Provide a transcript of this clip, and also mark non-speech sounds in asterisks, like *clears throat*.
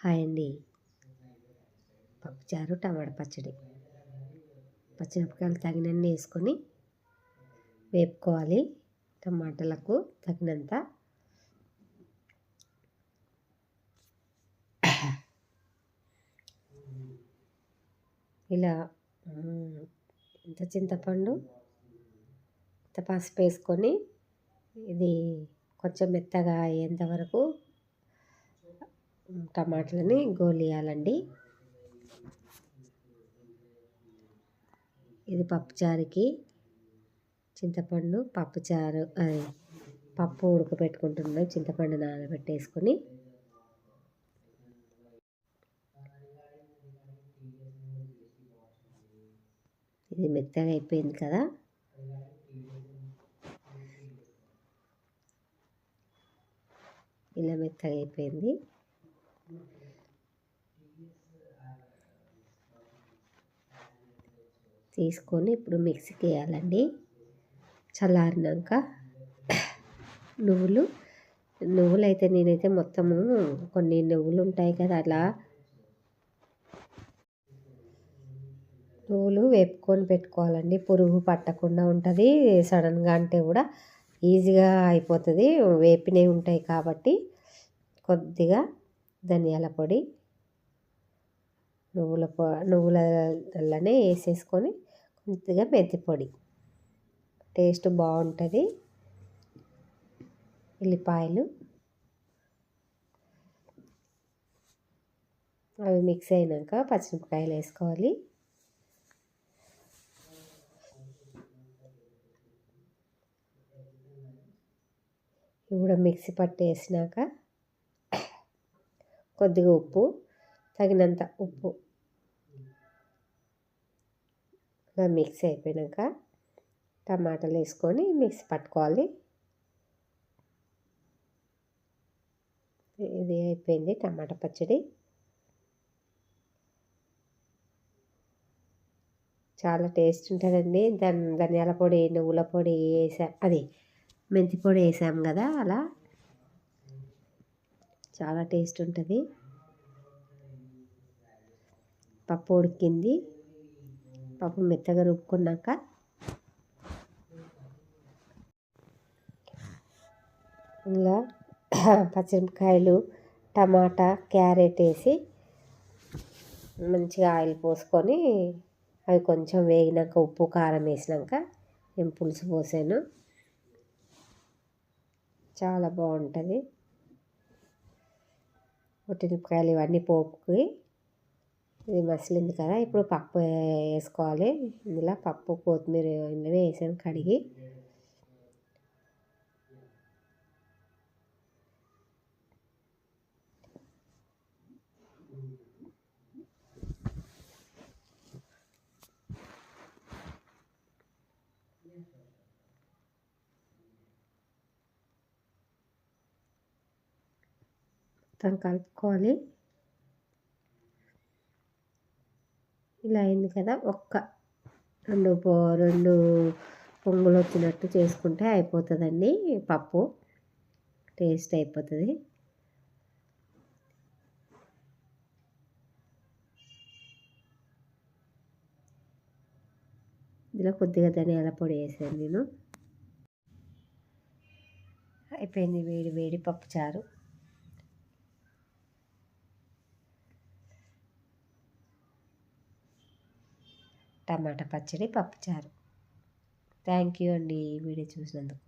Hi అండి. పప్పుచారు టమాటా పచ్చడి. పచ్చిమిరపకాయలు తగినన్ని వేసుకొని వేపుకోవాలి. టమాటాలకు తగినంత. ఇలా ఇంత చింతపండు ఇంత పసుపు వేసుకొని ఇది కొంచెం మెత్తగా అయ్యేంత వరకు టమాటాలని గోలియాలండి. ఇది పప్పుచారుకి చింతపండు పప్పుచారు అది పప్పు ఉడకబెట్టుకుంటున్నాం చింతపండు నానబెట్టేసుకొని. ఇది మెత్తగా అయిపోయింది కదా. ఇలా మెత్తగా అయిపోయింది. తీసుకొని ఇప్పుడు మిక్సీకి వేయాలండి. చల్లారినాక నువ్వులు నువ్వులు అయితే నేనైతే మొత్తము కొన్ని నువ్వులు ఉంటాయి కదా అలా నువ్వులు వేపుకొని పెట్టుకోవాలండి. పురుగు పట్టకుండా ఉంటుంది. సడన్గా అంటే కూడా ఈజీగా అయిపోతుంది. వేపినవి ఉంటాయి కాబట్టి కొద్దిగా ధనియాల పొడి నువ్వుల పొ నువ్వులనే వేసేసుకొని కొద్దిగా మెంతి పొడి. టేస్ట్ బాగుంటుంది. ఉల్లిపాయలు. అవి మిక్స్ అయినాక పచ్చిమిరపకాయలు వేసుకోవాలి. ఇవి కూడా మిక్సీ పట్టు వేసినాక కొద్దిగా ఉప్పు తగినంత ఉప్పు. ఇలా మిక్స్ అయిపోయాక టమాటాలు వేసుకొని మిక్స్ పట్టుకోవాలి. ఇది అయిపోయింది టమాటా పచ్చడి. చాలా టేస్ట్ ఉంటుందండి. దాని ధనియాల పొడి నువ్వుల పొడి వేసా అది మెంతి పొడి వేసాం కదా అలా. చాలా టేస్ట్ ఉంటుంది. పప్పు ఉడికింది. పప్పు మెత్తగా రుబ్బుకున్నాక ఇలా *clears throat* పచ్చిమిరపకాయలు టమాటా క్యారెట్ వేసి మంచిగా ఆయిల్ పోసుకొని అవి కొంచెం వేగినాక ఉప్పు కారం వేసినాక నేను పులుసు పోసాను. చాలా బాగుంటుంది. ఉట్టిమిరపకాయలు ఇవన్నీ పోపుకి. ఇది మసిలింది కదా ఇప్పుడు పప్పు వేసుకోవాలి. ఇందులో పప్పు కొత్తిమీర ఇవన్నీ వేసాను కడిగి. మొత్తం కలుపుకోవాలి. ఇలా అయింది కదా ఒక్క. రెండు పో రెండు పొంగులు వచ్చినట్టు చేసుకుంటే అయిపోతుందండి పప్పు. టేస్ట్ అయిపోతుంది. ఇందులో కొద్దిగా ధనియాల పొడి వేసాను నేను. అయిపోయింది వేడి వేడి పప్పు టమాటా పచ్చడి పప్పుచారు. థ్యాంక్ యూ అండి ఈ వీడియో చూసినందుకు.